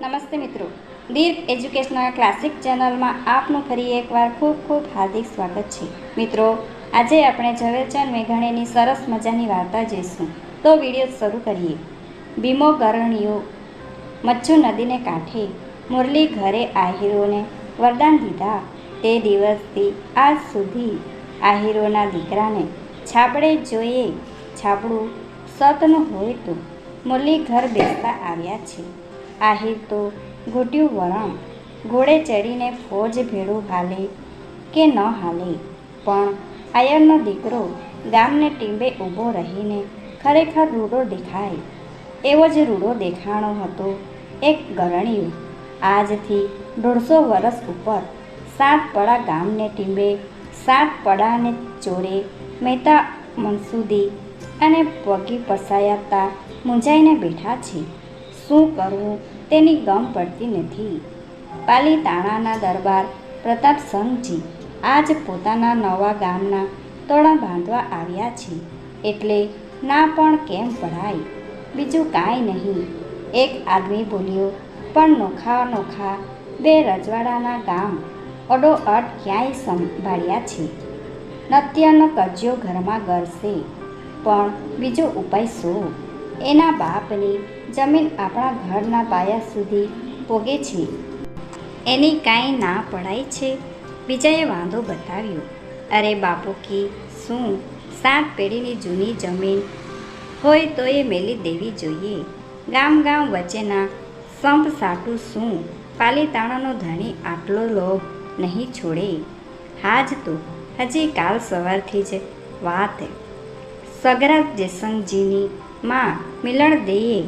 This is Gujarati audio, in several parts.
નમસ્તે મિત્રો. દીર્ઘ એજ્યુકેશનલ ક્લાસિક ચેનલમાં આપનું ફરી એકવાર ખૂબ ખૂબ હાર્દિક સ્વાગત છે. મિત્રો, આજે આપણે ઝવેરચંદ મેઘાણીની સરસ મજાની વાર્તા જોઈશું. તો વીડિયો શરૂ કરીએ. ભીમો ગરણીઓ, મચ્છુ નદીને કાંઠે, મુરલી ઘરે આહીરોને વરદાન દીધા. તે દિવસથી આજ સુધી આહીરોના દીકરાને છાપડે જોઈએ. છાપડું સતનું હોય તો મુરલી ઘર બેસતા આવ્યા છે. આહિર તો ઘૂટ્યું વરણ ઘોડે ચડીને ફોજ ભેળું હાલે કે ન હાલે. પણ આયરનો દીકરો ગામને ટીંબે ઊભો રહીને ખરેખર રૂડો દેખાય. એવો જ રૂડો દેખાણો હતો એક ગરણિયું. આજથી દોઢસો વર્ષ ઉપર સાત પડા ગામને ટીંબે, સાત પડાને ચોરે મહેતા મનસુદી અને પગી પસાયાતા મૂંઝાઈને બેઠા છે. શું કરવું? તેની ગમ પડતી નથી. પાલીતાણાના દરબાર પ્રતાપસંઘજી આજ પોતાના નવા ગામના તળા બાંધવા આવ્યા છે. એટલે ના પણ કેમ પડાય બીજું કાંઈ નહીં. એક આદમી બોલ્યો, પણ નોખા નોખા બે રજવાડાના ગામ અડોઅડ ક્યાંય સંભાળ્યા છે? નત્યનો કજ્યો ઘરમાં ગરશે પણ બીજો ઉપાય શું? એના બાપની જમીન આપણા ઘરના પાયા સુધી પોગે છે. એની કાંઈ ના પડાય છે. બીજાએ વાંધો બતાવ્યો. અરે બાપુ કી, શું? સાત પેઢીની જૂની જમીન હોય તો એ મેલી દેવી જોઈએ. ગામ ગામ વચ્ચેના સંપ સાટું શું? પાલીતાણાનો ધણી આટલો લોભ નહીં છોડે. હાજ તો હજી કાલ સવારથી જ વાત. સગરા જયસંગજીની માં મિલણ દેએ,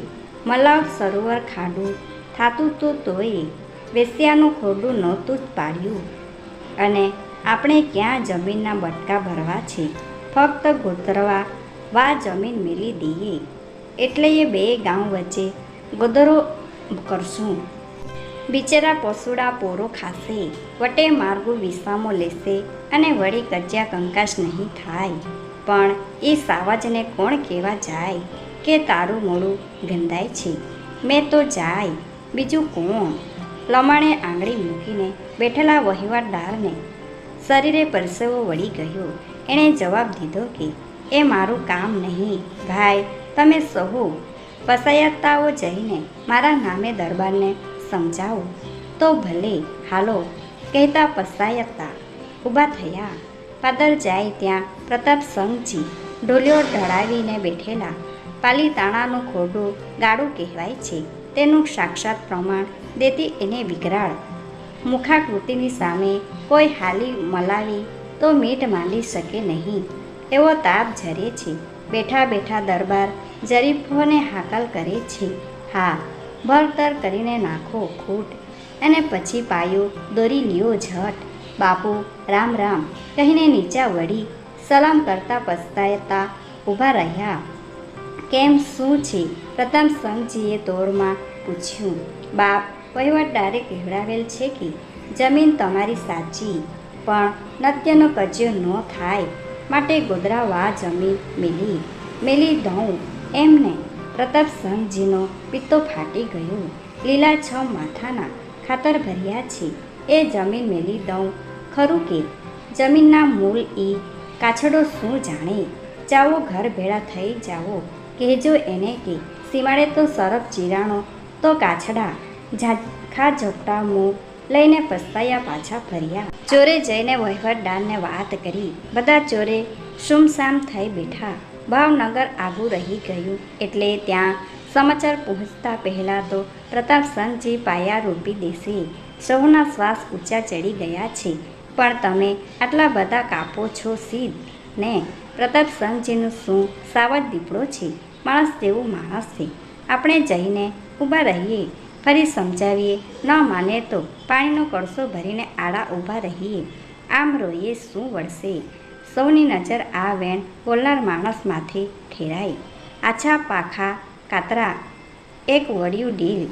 મલાવ સરોવર ખાડું, થાતું તો તોય વેસ્યાનું ખોડું નહોતું જ પાડ્યું. અને આપણે ક્યાં જમીનના બટકા ભરવા છે? ફક્ત ગોતરવા, વા જમીન મેલી દઈએ એટલે એ બે ગામ વચ્ચે ગોદરો કરશું. બિચારા પશુડા પોરો ખાશે. વટે માર્ગો વિસામો લેશે અને વળી કજ્યા કંકાશ નહીં થાય. પણ એ સાવજને કોણ કહેવા જાય કે તારું મોડું ગંધાય છે? મેં તો જાય, બીજું કોણ? લમણે આંગળી મૂકીને બેઠેલા વહીવટદારને શરીરે પરસેવો વળી ગયો. એણે જવાબ દીધો કે, એ મારું કામ નહીં, ભાઈ, તમે સહુ. પસાયતાઓ જઈને મારા નામે દરબારને સમજાવો. તો ભલે, હાલો, કહેતા પસાયતા ઊભા થયા. પાદર જાય ત્યાં પ્રતાપ સંઘજી ઢોલિયો ઢળાવીને બેઠેલા પાલીતાણાનું ખોડું ગાડું કહેવાય છે. તેનું સાક્ષાત પ્રમાણ દેતી એને વિકરાળ મુખાકૃતિની સામે કોઈ હાલી મલાવી તો મીટ માંડી શકે નહીં. એવો તાપ ઝરે છે. બેઠા બેઠા દરબાર જરીફોને હાકલ કરે છે. હા ભરતર કરીને નાખો ખૂટ. અને પછી પાયો દોરી લ્યો ઝટ. બાપુ, રામ રામ, કહીને નીચા વળી સલામ કરતા પસ્તાયતા ઊભા રહ્યા. કેમ, શું છે? પ્રથમ સંઘજીએ તોરમાં પૂછ્યું. બાપ વહીવટદારે કહેવડાવેલ છે કે? જમીન તમારી સાચી, પણ નત્યનો કજ્યો ન થાય. માટે ગોધરાવા જમીન મેલી મેલી દઉં. એમને પ્રતાપ સંઘજીનો પિત્તો ફાટી ગયો. લીલા છ માથાના ખાતર ભર્યા છે. એ જમીન મેલી દઉં ખરું કે? જમીનના મૂળ એ કાછડો શું જાણે? જાઓ ઘર ભેળા થઈ જાઓ. કહેજો એને કે, સીમાડે તો સરફ ચીરાણો, તો કાછડા, ઝાખા ઝપટા મું લઈને પસ્તાયા પાછા ફર્યા. ચોરે જઈને વહીવટદારને વાત કરી. બધા ચોરે સુમસામ થઈ બેઠા. ભાવનગર આગું રહી ગયું. એટલે ત્યાં સમાચાર પહોંચતા પહેલાં તો પ્રતાપ સંઘજી પાયા રોપી દેશે સૌના શ્વાસ ઊંચા ચડી ગયા છે. પણ તમે આટલા બધા કાપો છો સીધ. ને પ્રતાપ સંઘજીનું શું સાવજ દીપડો છે? માણસ જેવું માણસ છે. આપણે જઈને ઊભા રહીએ, ફરી સમજાવીએ. ન માને તો પાણીનો કળસો ભરીને આડા ઊભા રહીએ. આમ રોઈએ શું વળશે? સૌની નજર આ વેણ બોલનાર માણસ માથે ઠેરાઈ આછા પાખા કાતરા, એક વડિયું ડીલ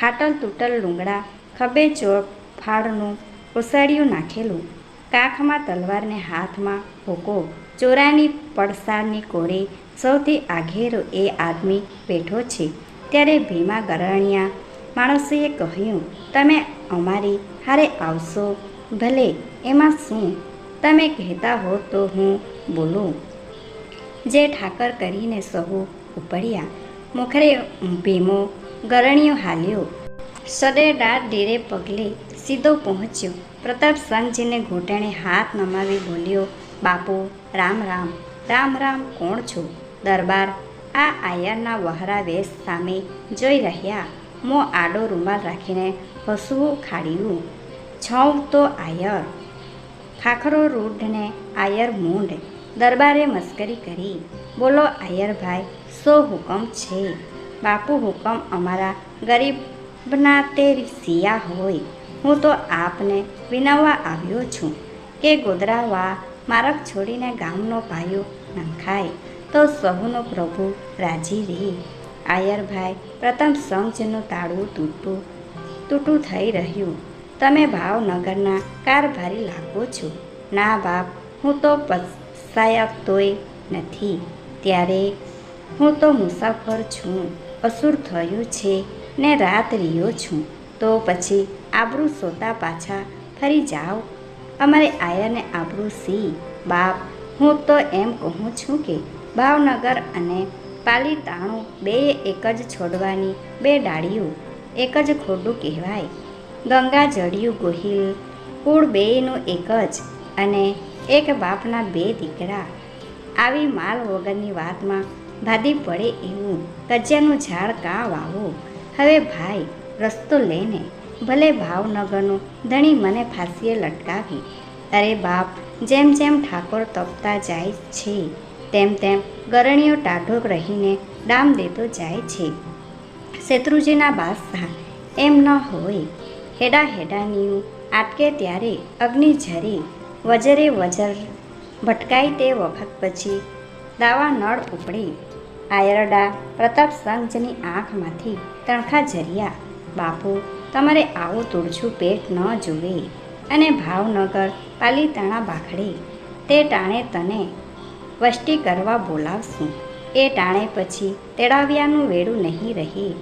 ફાટલ તૂટલ લુંગડા, ખભે ચોપ ફાળનું ઓસાડિયું નાખેલું. કાખમાં તલવારને હાથમાં ભૂકો ચોરાની પડસારની કોરે સૌથી આઘેરો એ આદમી બેઠો છે. ત્યારે ભીમા ગરણિયા માણસીએ કહ્યું, તમે અમારી હારે આવશો ભલે, એમાં શું? તમે કહેતા હો તો હું બોલું. જે ઠાકર કરીને સહુ ઉપડ્યા. મુખરે ભીમો ગરણીઓ હાલ્યો. સડેડાર ડેરે પગલે સીધો પહોંચ્યો. પ્રતાપ સંઘજીને ઘૂંટણે હાથ નમાવી બોલ્યો, બાપુ, રામ રામ રામ રામ, કોણ છો? દરબાર, આ આયરના વહરા વેશ સામે જોઈ રહ્યા. મો આડો રૂમાલ રાખીને હસવું ખાડ્યું. છઉં તો આયર. ખાખરો રૂઢને આયર મૂંડ દરબારે મસ્કરી કરી. બોલો, આયરભાઈ સો હુકમ છે? બાપુ હુકમ અમારા ગરીબના તે સિયા હોય. હું તો આપને વિનવવા આવ્યો છું કે ગોદરાવા મારક છોડીને ગામનો પાયો નંખાય તો સહુનો પ્રભુ રાજી રહી આયરભાઈ પ્રથમ સંઘનું તાળું તૂટું તૂટું થઈ રહ્યું. તમે ભાવનગરના કારભારી લાગો છો. ના બાપ, હું તો પસાયતોય નથી. ત્યારે હું તો મુસાફર છું. અસુર થયું છે ને રાત રહ્યો છું. તો પછી આબરૂ સોતા પાછા ફરી જાઓ. અમારે આયાને આબરૂ સી, બાપ, હું તો એમ કહું છું કે ભાવનગર અને પાલીતાણું બે એક જ છોડવાની બે ડાળીઓ, એક જ ખોડું કહેવાય. ગંગા જડિયું ગોહિલ, કુળ બેયનું એક જ અને એક બાપના બે દીકરા. આવી માલ વગરની વાતમાં ભાદી પડે એવું, કજિયાનું ઝાડ કાં વાવો? હવે ભાઈ રસ્તો લઈને ભલે ભાવનગરનું ધણી મને ફાંસીએ લટકાવી. અરે બાપ, જેમ જેમ ઠાકોર તપતા જાય છે, તેમ તેમ ગરણીઓ ટાઢો રહીને ડામ દેતો જાય છે. શેત્રુજીના બાદશાહ એમ ન હોય. હેડા હેડાનીયું આટકે ત્યારે અગ્નિ ઝરી, વજરે વજર ભટકાય તે વખત પછી દાવા નળ ઉપડી. આયરડા પ્રતાપ સંઘની આંખમાંથી તણખા ઝર્યા. બાપુ, તમારે આવું તુળછું પેટ ન જુએ અને ભાવનગર પાલીતાણા બાખડી, તે ટાણે તને વષ્ટી કરવા બોલાવશું. એ ટાણે પછી તેડાવ્યાનું વેડું નહીં રહે.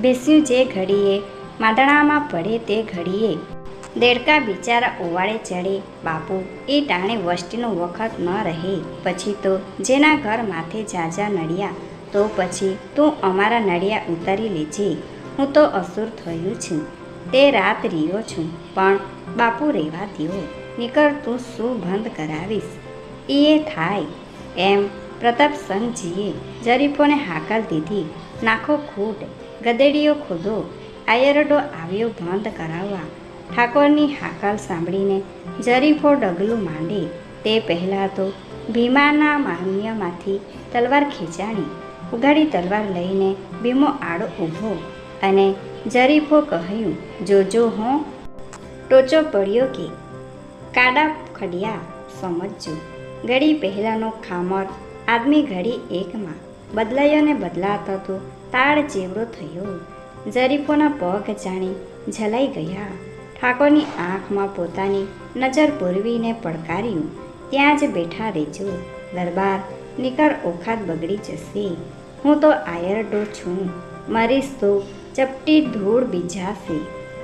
બેસ્યું જે ઘડીએ, માંદણામાં પડે તે ઘડીએ. દેડકા બિચારા ઓવાળે ચડે. બાપુ, એ ટાણે વષ્ટીનો વખત ન રહે. પછી તો જેના ઘર માથે જાજા નડિયા, તો પછી તું અમારા નડિયા ઉતારી લેજે. હું તો અસુર થયું છું. તે રાત રહ્યો છું, પણ બાપુ રહેવા દો નીકળ તું શું બંધ કરાવીશ? એ થાય. એમ પ્રતાપ સંઘજીએ જરીફોને હાકલ દીધી. નાખો ખૂટ ગદેડીઓ ખોદો. આયરડો આવ્યો બંધ કરાવવા. ઠાકોરની હાકલ સાંભળીને જરીફો ડગલું માંડે. તે પહેલાં તો ભીમાના માન્યમાંથી તલવાર ખેંચાણી ઉગાડી તલવાર લઈને ભીમો આડો ઊભો. અને જરીફો કહ્યું જોજો હો. ટોચો પડ્યો કે કાડા ખડિયા સમજજો. ઘડી પહેલાંનો ખામર આદમી ઘડી એકમાં બદલાયો ને બદલાતો તો તાળ ચેવડો થયો. જરીફોના પગ જાણી ઝલાઈ ગયા. ઠાકોરની આંખમાં પોતાની નજર પૂરવીને પડકાર્યું. ત્યાં જ બેઠા રહેજો. દરબાર નિકર ઓખાત બગડી જશે. હું તો આયરડો છું. મરીશ તો ચપટી ધૂળ બીજાશે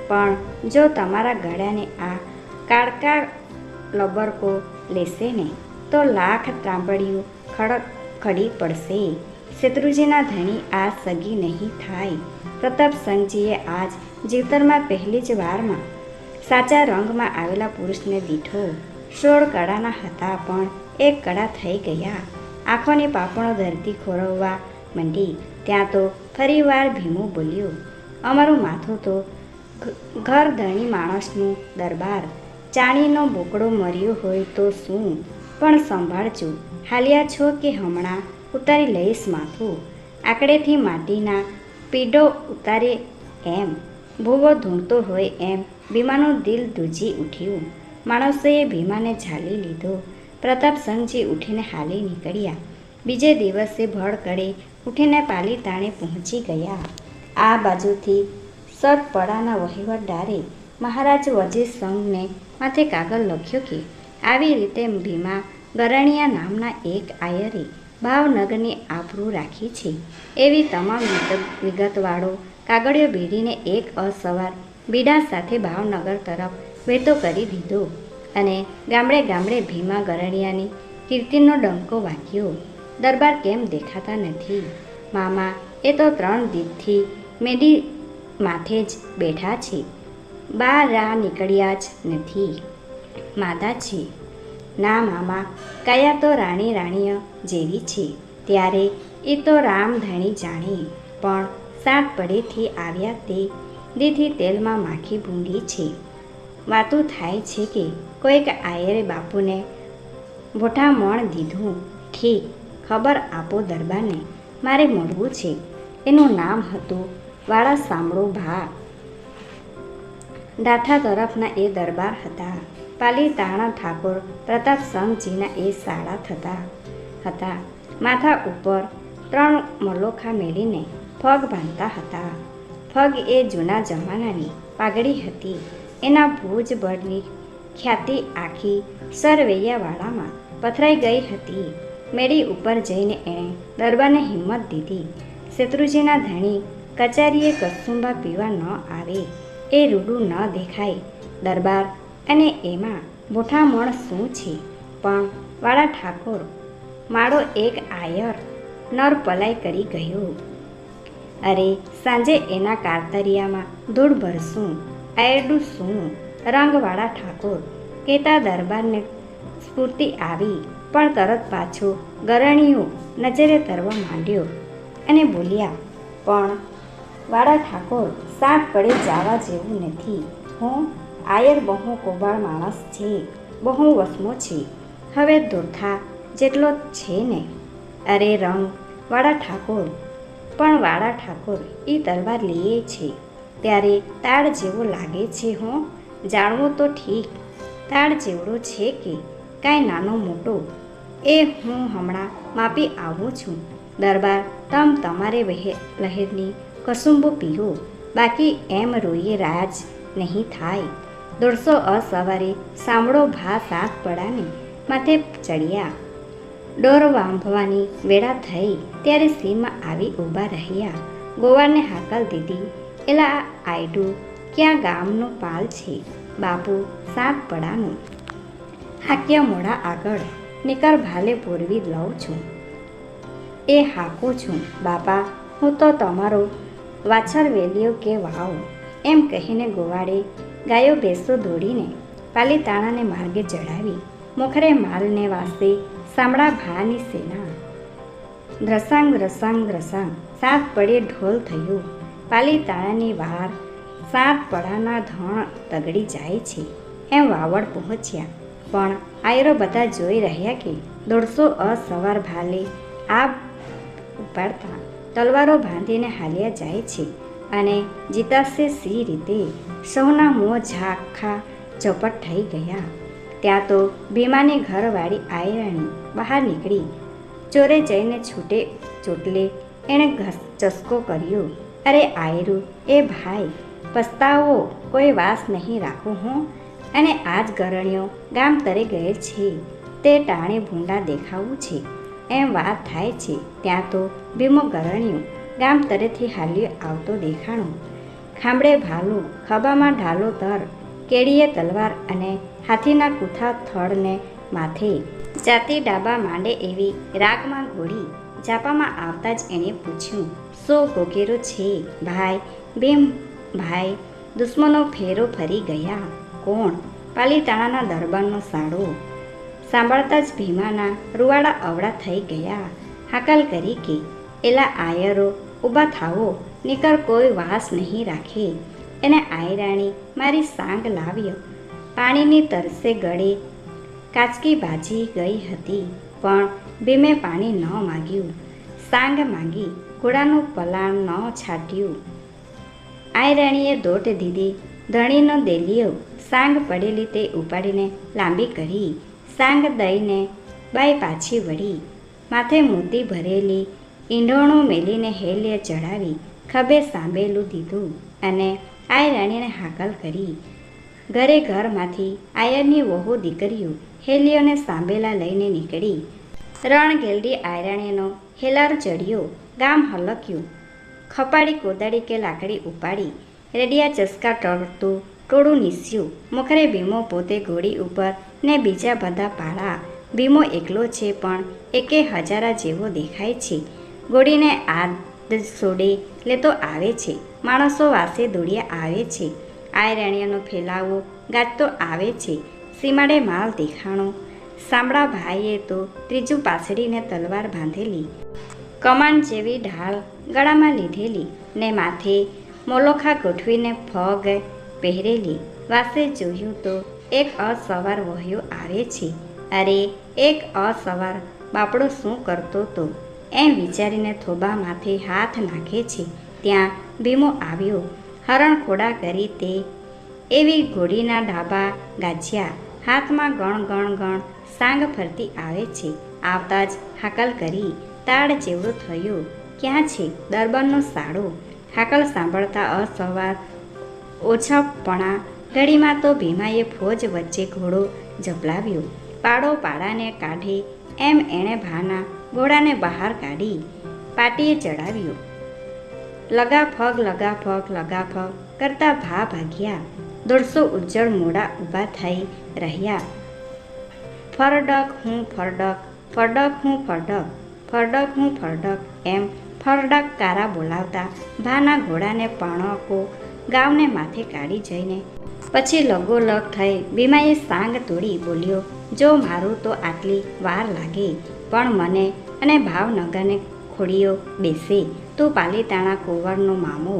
પણ જો તમારા ગળાને આ કાળકા લબરકો લેશે ને, તો લાખ ત્રાંબડિયું ખડક ખડી પડશે. શત્રુજીના ધણી આ સગી નહીં થાય. પ્રતાપ સંઘજીએ આજ જીવતરમાં પહેલી જ વારમાં સાચા રંગમાં આવેલા પુરુષને દીઠો. સોળ કળાના હતા, પણ એક કળા થઈ ગયા. આંખોની પાપણો ધરતી ખોરવવા માંડી. ત્યાં તો ફરીવાર ભીમું બોલ્યો, અમારું માથું તો ઘર ધણી માણસનું દરબાર. ચાણીનો બોકડો મર્યો હોય તો શું? પણ સંભાળજો. હાલ્યા છો કે હમણાં? ઉતારી લઈશ માથું. આકડેથી માટીના પીડો ઉતારે એમ. ભૂવો ધૂણતો હોય એમ. ભીમાનું દિલ ધૂજી ઉઠ્યું. માણસોએ ભીમાને ઝાલી લીધો. પ્રતાપસંઘજી ઉઠીને હાલી નીકળ્યા. બીજે દિવસે ભડકડે ઉઠીને પાલીતાણે પહોંચી ગયા. આ બાજુથી સતપડાના વહીવટદારે મહારાજ વજીર સંઘને માથે કાગળ લખ્યો કે, આવી રીતે ભીમા ગરણિયા નામના એક આયરે ભાવનગરની આબરૂ રાખી છે. એવી તમામ વિગતવાળો કાગળિયો ભેડીને એક અસવાર બીડા સાથે ભાવનગર તરફ વેતો કરી દીધો અને ગામડે ગામડે ભીમા ગરણિયાની કીર્તિનો ડંકો વાગ્યો. દરબાર કેમ દેખાતા નથી? મામા, એ તો ત્રણ દીપથી મેડી માથે જ બેઠા છે. બહાર રાહ નીકળ્યા જ નથી. માતા છે ના મામા, કયા તો રાણી રાણીઓ જેવી છે. ત્યારે એ તો રામધણી જાણી, પણ સાત પડેથી આવ્યા તે દીથી તેલમાં માખી ભૂંડી છે. વાતું થાય છે કે કોઈક આયરે બાપુને મોટા મણ દીધું. ઠીક ખબર આપો દરબારને. મારે મળવું છે. એનું નામ હતું વાળા સાંભળો ભા. દાઠા તરફના એ દરબાર હતા. પાલીતાણા ઠાકોર પ્રતાપસંગજીના એ શાળા થતા, હતા. માથા ઉપર ત્રણ મલોખા મેળીને ફગ બાંધતા હતા. ફગ એ જૂના જમાનાની પાઘડી હતી. એના ભુજ બળની ખ્યાતિ આખી સરવૈયાવાળામાં પથરાઈ ગઈ હતી. મેળી ઉપર જઈને એણે દરબારને હિંમત દીધી. શત્રુજીના ધણી કચારીએ કસુંબા પીવા ન આવે, એ રૂડું ન દેખાય. દરબાર અને એમાં મોઠામણ શું છે? પણ વાળા ઠાકોર માળો એક આયર નર પલાય કરી ગયો. અરે, સાંજે એના કારતરિયામાં ધૂળ ભરશું, આયરડું શું? રંગવાળા ઠાકોર કેતા દરબારને સ્ફૂર્તિ આવી. પણ તરત પાછો ગરણીઓ નજરે તરવા માંડ્યો અને બોલ્યા, પણ વાળા ઠાકોર સાત પડે જવા જેવું નથી. હું આયર બહુ કોબાળ માણસ છે, બહુ વસમો છે. હવે દોરથા જેટલો છે ને. અરે રંગ વાળા ઠાકોર, પણ વાળા ઠાકોર એ તલવાર લઈએ છે. ત્યારે તાળ જેવો લાગે છે હું, જાણવું તો ઠીક. તાળ જેવડો છે કે કાંઈ નાનો મોટો. એ હું હમણાં માપી આવું છું. દરબાર તમ તમારે લહેરની કસુંબો પીઓ. બાકી એમ રોઈએ રાજ નહીં થાય. દોઢસો અસવારે સાંભળો ભા સાત પડાને, માથે ચડ્યા. ડોર વાંભવાની વેળા થઈ, ત્યારે સીમા આવી ઊભા રહ્યા. ગોવાને હાકલ દીધી, એલા આ આયડું ક્યાં ગામનો પાલ છે? બાપુ સાત પડાનું. હાક્યા મોડા આગળ. નિકર ભાલે પૂરવી લઉં છું. એ હાકું છું, બાપા, હું તો તમારો વાછર વેલીઓ કે વાવ એમ કહીને ગોવાળે ગાયો ભેંસો દોડીને પાલીતાણાને માર્ગે ચડાવી મોખરે માલને વાસે સાંભળા ભાની સેના. દ્રસાંગ રસાંગ રસાંગ સાત પડે ઢોલ થયું. પાલીતાણાની વાર સાત પડાના ધણ તગડી જાય છે. એમ વાવડ પહોંચ્યા. પણ આયરો બધા જોઈ રહ્યા કે દોઢસો અસવાર ભાલે આ ઉપાડતા તલવારો બાંધીને હાલ્યા જાય છે અને જીતાશે સી રીતે સૌના મોં ઝાખા ઝપટ થઈ ગયા. ત્યાં તો ભીમાની ઘરવાળી આયરાણી બહાર નીકળી. ચોરે જઈને છૂટે ચોટલે એણે ઘસ ચસકો કર્યો. અરે આયરું, એ ભાઈ, પસ્તાવો કોઈ વાસ નહીં રાખું હું. અને આજ ગરણીઓ ગામ તરે ગયે છે. તે ટાણે ભૂંડા દેખાવું છે. એમ વાત થાય છે. ત્યાં તો ભીમો ગરણ્યું ગામ તરેથી હાલ્યો આવતો દેખાણો. ખાંબડે ભાલું ખભામાં ઢાલો તર કેડીએ તલવાર અને હાથીના કૂથા થડને માથે. જાતી ડાબા માંડે એવી રાગમાં ઘોડી જાપામાં આવતા જ એણે પૂછ્યું, સો ભોગેરો છે? ભાઈ, ભીમ ભાઈ, દુશ્મનો ફેરો ફરી ગયા. કોણ? પાલીતાણાના દરબારનો સાડો સાંભળતા જ ભીમાના રૂવાડા અવળા થઈ ગયા. હાકલ કરી કે, એલા આયરો, ઊભા થાવો નીકળ કોઈ વાસ નહીં રાખે. એને આયરાણી મારી સાંગ લાવ્યો. પાણીની તરસે ગળે કાચકી બાજી ગઈ હતી, પણ ભીમે પાણી ન માગ્યું. સાંગ માંગી ઘોડાનું પલાણ ન છાટ્યું. આયરાણીએ દોટ દીધી. ધણીનો દેલીઓ સાંગ પડેલી તે ઉપાડીને લાંબી કરી. સાંગ દઈને બાઈ પાછી વળી. માથે મોતી ભરેલી ઈંઢોણું મેલીને હેલ્ય ચડાવી ખભે સાંભેલું દીધું અને આયરાણીને હાકલ કરી. ઘરે ઘરમાંથી આયરની વહુ દીકરીઓ હેલિયોને સાંભેલા લઈને નીકળી. રણ ગેલડી આયરાણીનો હેલાર ચડ્યો ગામ હલક્યું. ખપાડી કોદાળી કે લાકડી ઉપાડી. રેડિયા ચસકા ટળતું, ટોળું નીસ્યું. મોખરે ભીમો પોતે ઘોડી ઉપર ને બીજા બધા પાળા. ભીમો એકલો છે પણ એકે હજારા જેવો દેખાય છે. ઘોડીને આદ સોડે લેતો આવે છે. માણસો વાસે દોડ્યા આવે છે. આયરણ્યનો ફેલાવો ગાજતો આવે છે. સીમાડે માલ દેખાણો. સાંભળા ભાઈએ તો ત્રીજું પાછળીને તલવાર બાંધેલી. કમાન જેવી ઢાળ ગળામાં લીધેલી ને માથે મોલોખા ગોઠવીને ફગ પહેરેલી વાસે જોયું તો એક અસવાર વહ્યો આવે છે. અરે, એક અસવાર, બાપડો શું કરતો તો? એમ વિચારીને થોબા માથે હાથ નાખે છે. ત્યાં ભીમો આવ્યો. હરણ ખોડા કરી તે એવી ઘોડીના ડાબા ગાજ્યા હાથમાં ગણ ગણ ગણ સાંગ ફરતી આવે છે. આવતા જ હાકલ કરી. તાળ જેવડું થયું. ક્યાં છે? દરબારનો સાડો હાકલ સાંભળતા અસવાર. ઓછાપણા ઘડીમાં તો ભીમાએ ફોજ વચ્ચે ઘોડો ઝપલાવ્યો પાડો પાડાને કાઢી, એમ એણે ભાના ઘોડાને બહાર કાઢી, પાટીએ ચડાવ્યો. લગા ફગ લગા ફગ લગા ફગ કરતા ભા ભાગ્યા. દોઢસો ઉજ્જળ મોડા ઊભા થઈ રહ્યા. ફરડક હું ફરડક ફરડક હું ફરડક ફરડક હું ફરડક એમ ફરડક કારા બોલાવતા ભાના ઘોડાને પણકો ગાવને માથે કાઢી જઈને પછી લગોલગ થઈ ભીમાએ સાંગ તોડી બોલ્યો, જો મારું તો આટલી વાર લાગે, પણ મને અને ભાવનગરને ખોડીઓ બેસે, તો પાલીતાણા કુંવરનો મામો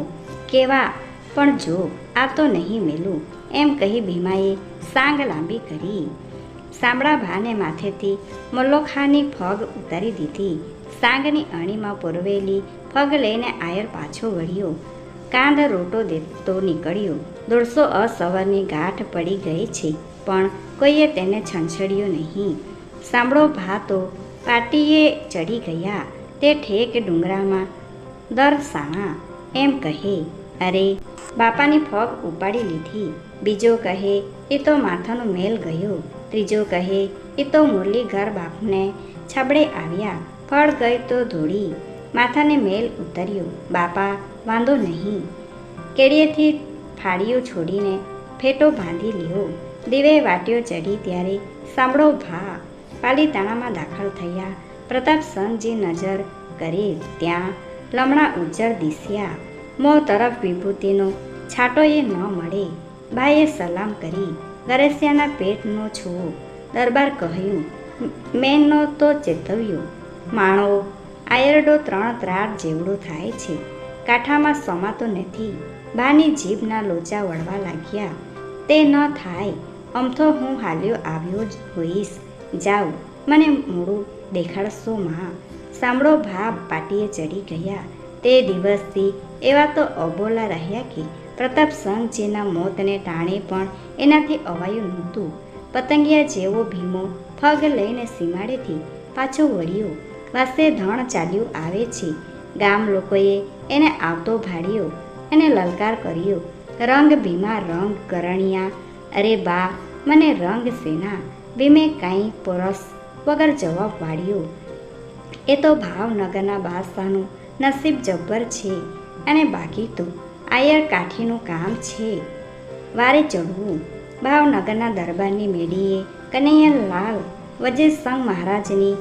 કેવા? પણ જો આ તો નહીં મેલું. એમ કહી ભીમાએ સાંગ લાંબી કરી. સાંભળા ભાને માથેથી મલ્લોખાની ફગ ઉતારી દીધી. સાંગની અણીમાં પૂરવેલી ફગ લઈને આયર પાછો વળ્યો. કાંધ રોટો દેતો નીકળ્યો. દોઢસો અસવારની ગાંઠ પડી ગઈ છે, પણ કોઈએ તેને છંછડ્યો નહીં. સાંભળો ભા તો પાટીએ ચડી ગયા. તે ઠેક ડુંગરામાં દરસાણા એમ કહે. અરે, બાપાની ફગ ઉપાડી લીધી. બીજો કહે, એ તો માથાનો મેલ ગયો. ત્રીજો કહે, એ તો મુરલીધર બાપને છાબડે આવ્યા. ફળ ગઈ તો ધોળી. માથાને મેલ ઉતર્યો. બાપા, વાંધો નહીં. કેડીએથી ફાળીઓ છોડીને ફેટો બાંધી લ્યો. દીવે વાટીઓ ચડી ત્યારે સાંભળો ભા. પાલીતાણામાં દાખલ થયા. પ્રતાપ સંઘજી નજર કરે ત્યાં. લમણા ઉજ્જળ દિસ્યા. મોં તરફ વિભૂતિનો છાંટો એ ન મળે. બાએ સલામ કરી. ગરેસિયાના પેટનો છો. દરબાર કહ્યું મેનનો તો ચેતવ્યો. માણો, આયરડો ત્રણ ત્રાર જેવડો થાય છે. કાંઠામાં સમાતો નથી. બાની જીભના લોચા વળવા લાગ્યા. તે ન થાય. અમથો હું હાલ્યો આવ્યો જ હોઈશ. જાઓ મને મોડું દેખાડશો માં. સાંભળો ભા પાટીએ ચડી ગયા. તે દિવસથી એવા તો અબોલા રહ્યા કે પ્રતાપ સંઘજીના મોતને ટાણે પણ એનાથી અવાયું નહોતું. પતંગિયા જેવો ભીમો ફગ લઈને સીમાડેથી પાછો વળ્યો. વાસે ધણ ચાલ્યું આવે છે. ગામ લોકોએ એને આવતો ભાડ્યો, એને લલકાર કર્યો. રંગ ભીમા રંગ કરણિયા, અરે બા, મને રંગ સેના, ભીમે કાંઈ પરસ વગર જવાબ વાળ્યો. એ તો ભાવનગરના બાદશાહનું નસીબ જબ્બર છે અને બાકી તો આયર કાઠીનું કામ છે. વારે ચડવું ભાવનગરના દરબારની મેડીએ કનૈયાલાલ વજે સંઘ મહારાજની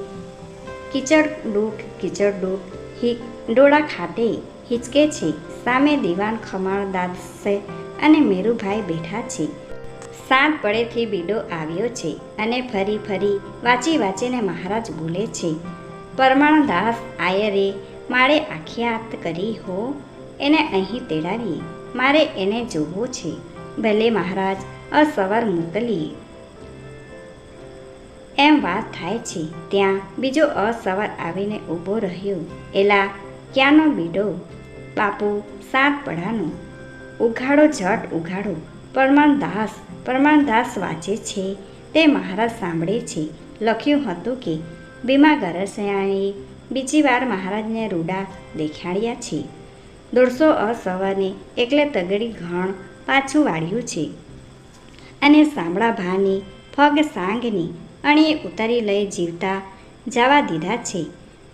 કિચડ ડૂક કિચડ ડૂક હિ ડોળા ખાતે હિચકે છે. સામે દિવાન ખમાણ છે અને મેરુભાઈ બેઠા છે. સાત પડેથી બીડો આવ્યો છે અને ફરી ફરી વાંચી વાંચીને મહારાજ બોલે છે, પરમાણદાસ, આયરે મારે આખ્યાત કરી હો. એને અહીં તેડાવીએ. મારે એને જોવો છે. ભલે મહારાજ અસવાર મોકલી. એમ વાત થાય છે, ત્યાં બીજો અસવાર આવીને ઊભો રહ્યો. એલા, ક્યાંનો બીડો? બાપુ, સાત પડાનો ઉઘાડો, જટ ઉઘાડો. પરમાનદાસ પરમાનદાસ વાંચે છે. તે મહારાજ સાંભળે છે. લખ્યું હતું કે ભીમા ગરસયાએ બીજી વાર મહારાજને રૂડા દેખાડ્યા છે. દોઢસો અસવારને એકલે તગડી ઘણ પાછું વાળ્યું છે. અને સાંભળા ભાની ફગ સાંગની અણીએ ઉતારી લઈ જીવતા જવા દીધા છે.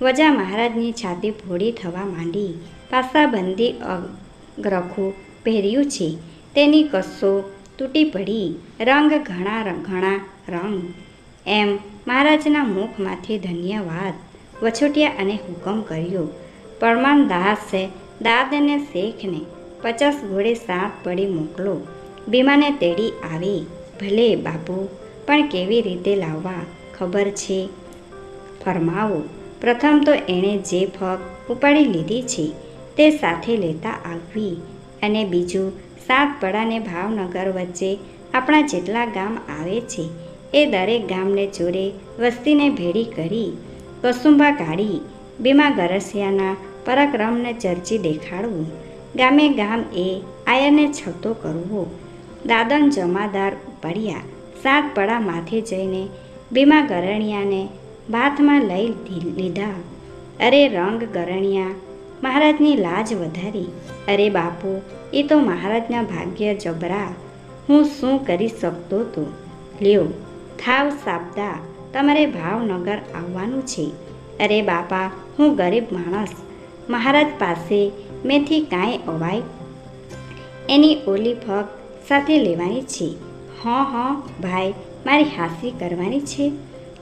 વજા મહારાજની છાતી ફોડી થવા માંડી. પાસાબંધી અગ્રખું પહેર્યું છે. તેની કસો તૂટી પડી. રંગ ઘણા ઘણા રંગ. એમ મહારાજના મુખમાંથી ધન્યવાદ વછોટ્યા અને હુકમ કર્યો. પરમાન દાસે દાદને શેખને પચાસ ઘોડે સાત પડી મોકલો. ભીમાને તેડી આવી. ભલે બાપુ પણ કેવી રીતે લાવવા ખબર છે? ફરમાવો. પ્રથમ તો એણે જે ફગ ઉપાડી લીધી છે તે સાથે લેતા આવવી અને બીજું સાતપડાને ભાવનગર વચ્ચે આપણા જેટલા ગામ આવે છે એ દરેક ગામને જોડે વસ્તીને ભેળી કરી, કસુંબા કાઢી બીમા ગરસિયાના પરાક્રમને ચર્ચી દેખાડવું. ગામે ગામ એ આયરને છતો કરવો. દાદન જમાદાર પડ્યા સાત પડા માથે જઈને બીમા ગરણિયાને ભાતમાં લઈ લીધા. અરે રંગ ગરણિયા, મહારાજની લાજ વધારી. અરે બાપુ, એ તો મહારાજના ભાગ્ય જબરા. હું શું કરી શકતો તો? લ્યો, થાવ સાબદા, તમારે ભાવનગર આવવાનું છે. અરે બાપા, હું ગરીબ માણસ. મહારાજ પાસે મેથી કાંઈ અવાય? એની ઓલી ફગ સાથે લેવાની છે. હં હં, ભાઈ, મારી હાસી કરવાની છે.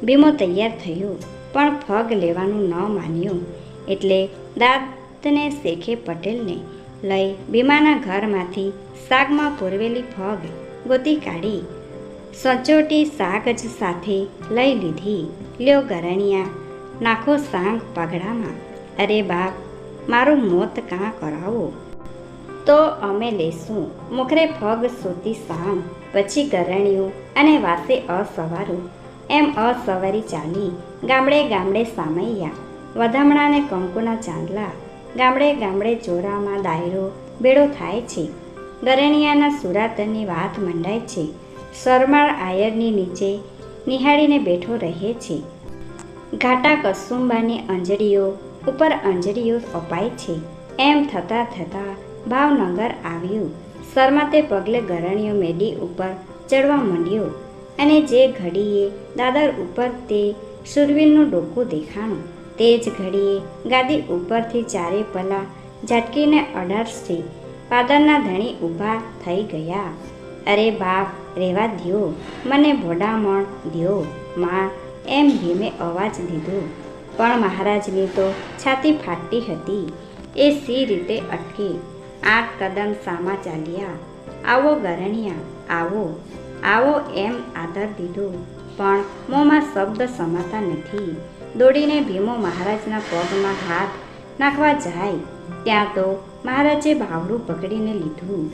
બીમો તૈયાર થયો, પણ ફગ લેવાનું ન માન્યું. એટલે દાંતને શેખે પટેલને લઈ બીમાના ઘરમાંથી શાકમાં પૂરવેલી ફગ ગોતી કાઢી, સચોટી શાક જ સાથે લઈ લીધી. લ્યો ગરણિયા, નાખો સાંગ પગડામાં. અરે બાપ, મારું મોત કાં કરાવો? તો અમે લેશું. મુખરે ફગ સોતી સામ પછી ગરણ્યું અને વાસે અસવારું. એમ અસવારી ચાલી ગામડે ગામડે સામૈયા, વધામણાને કંકુના ચાંદલા, ગામડે ગામડે ચોરામાં દાયરો બેડો થાય છે. ગરણિયાના સુરાતની વાત મંડાય છે. સરમાળ આયરની નીચે નિહાળીને બેઠો રહે છે. ઘાટા કસુંબાની અંજળીઓ ઉપર અંજળીઓ અપાય છે. એમ થતાં થતાં ભાવનગર આવ્યું. શરમાતે પગલે ગરણીઓ મેડી ઉપર ચડવા માંડ્યો અને જે ઘડીએ દાદર ઉપર તે સુરવીરનું ડોકું દેખાણું, તે જ ઘડીએ ગાદી ઉપરથી ચારે પલા ઝટકીને અડાડશે પાદરના ધણી ઊભા થઈ ગયા. અરે બાપ, રહેવા દ્યો, મને ભોડામણ દ્યો, માં, એમ ધીમે અવાજ દીધો. પણ મહારાજની તો છાતી ફાટતી હતી. એ સી રીતે અટકી આઠ કદમ સામા ચાલ્યા. આવો ગરણિયા આવો આવો એમ આદર દીધો. પણ મોંમાં શબ્દ સમાતા નથી. દોડીને ભીમો મહારાજના પગમાં હાથ નાખવા જાય. ત્યાં તો મહારાજે ભાવડું પકડીને લીધું.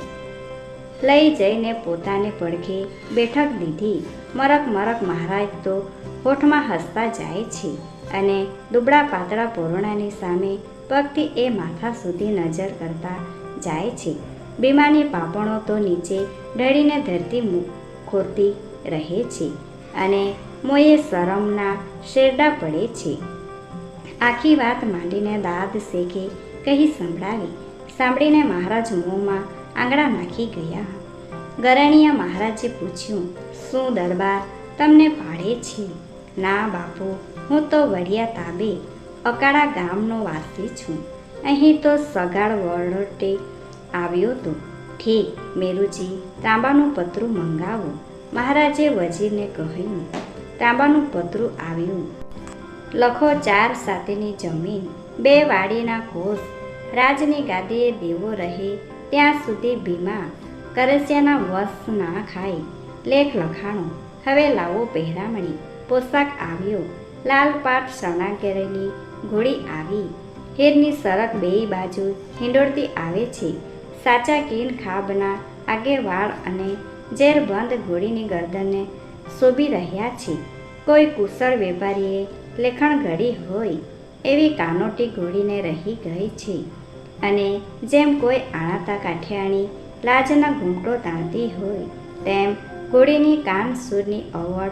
લઈ જઈને પોતાને પડખે બેઠક દીધી. મરક મરક મહારાજ તો હોઠમાં હસતા જાય છે અને દુબળા પાતળા પોરણાની સામે પગથી એ માથા સુધી નજર કરતા જાય છે. બીમાની પાપણો તો નીચે ઢળીને ધરતી ખોરતી રહે છે અને મોએ શરમના શેરડા પડે છે. આખી વાત માંડીને દાદ શેખે કહી સંભળાવી સાંભળીને મહારાજ મોંમાં આંગળા નાખી ગયા. ગરણીયા મહારાજે પૂછ્યું, શું દરબાર તમને પાડે છે? ના બાપુ, હું તો વડિયા તાબે અકાળા ગામનો વાસી છું. અહીં તો સગાડ વળટે આવ્યો તો. ઠીક, મેરુજી, તાંબાનું પતરું મંગાવો. મહારાજે વજીરને કહ્યું, તાંબાનું પતરું આવ્યું. લખો ચાર સાથેની જમીન, બે વાડીના કોષ રાજની ગાદીએ દેવો રહે, ત્યાં સુધી ભીમા. કરસિયાના વશ ના ખાય. લેખ લખાણો. હવે લાવો પહેરામણી. પોશાક આવ્યો. લાલ પાટ શણા ઘોડી આવી. હીરની સરક બેય બાજુ હિંડોળતી આવે છે. સાચા કીન ખાબના આગે વાળ અને ઝેરબંધ ઘોડીની ગરદનને શોભી રહ્યા છે. કોઈ કુશળ વેપારીએ લેખણ ઘડી હોય એવી કાનોટી ઘોડીને રહી ગઈ છે. અને જેમ કોઈ આણાતા કાઠિયાણી લાજના ઘૂમટો તાણતી હોય, તેમ ઘોડીની કાન સૂરની અવળ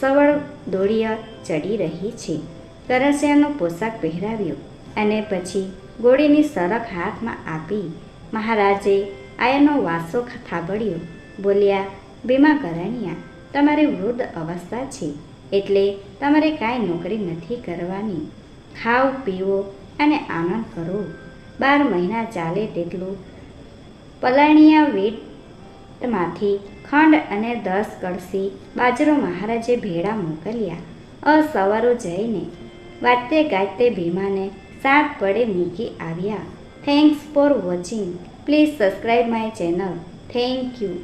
સવળ દોડીય ચડી રહી છે. કરસિયાનો પોશાક પહેરાવ્યો. અને પછી ગોળીની સરક હાથમાં આપી મહારાજે આયનો વાસો થાબડ્યો. બોલ્યા, ભીમા કરણિયા, તમારી વૃદ્ધ અવસ્થા છે એટલે તમારે કાંઈ નોકરી નથી કરવાની. ખાઓ, પીવો અને આનંદ કરો. બાર મહિના ચાલે તેટલું પલાણિયા વીટમાંથી ખંડ અને દસ કળસી બાજરો મહારાજે ભેળા મોકલ્યા. અસવારો જઈને વાતે ગાતે ભીમાને સાત પડે મૂકી આવ્યા. Thanks for watching please subscribe my channel thank you